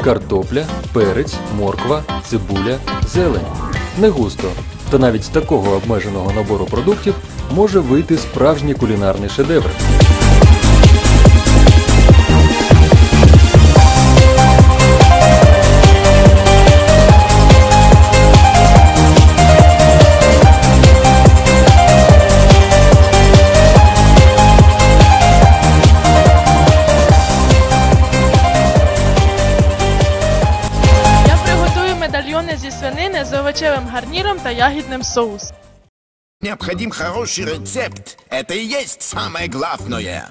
картопля, перець, морква, цибуля, зелень. Не густо. Та навіть з такого обмеженого набору продуктів може вийти справжній кулінарний шедевр. Медальйони зі свинини з овочевим гарніром та ягідним соусом. Необходим хороший рецепт. Это и есть самое главное.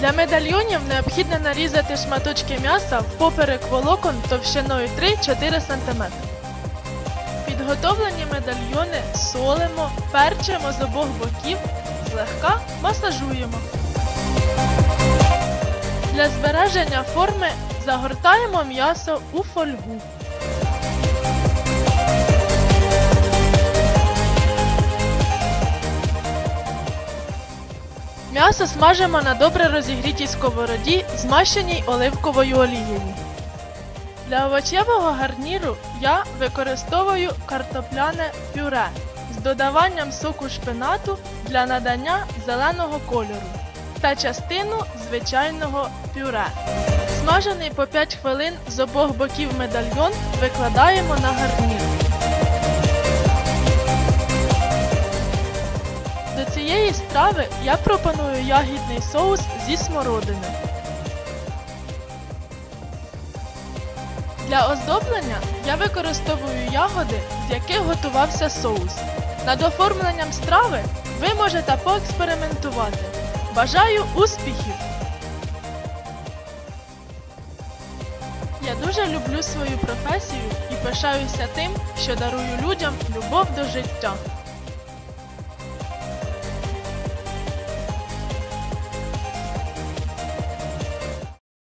Для медальйонів необхідно нарізати шматочки м'яса впоперек волокон товщиною 3-4 см. Підготовлені медальйони солимо, перчимо з обох боків, злегка масажуємо. Для збереження форми загортаємо м'ясо у фольгу. М'ясо смажимо на добре розігрітій сковороді, змащеній оливковою олією. Для овочевого гарніру я використовую картопляне пюре з додаванням соку шпинату для надання зеленого кольору та частину звичайного пюре. Смажений по 5 хвилин з обох боків медальйон викладаємо на гарнір. Страви я пропоную ягідний соус зі смородини. Для оздоблення я використовую ягоди, з яких готувався соус. Над оформленням страви ви можете поекспериментувати. Бажаю успіхів! Я дуже люблю свою професію і пишаюся тим, що дарую людям любов до життя.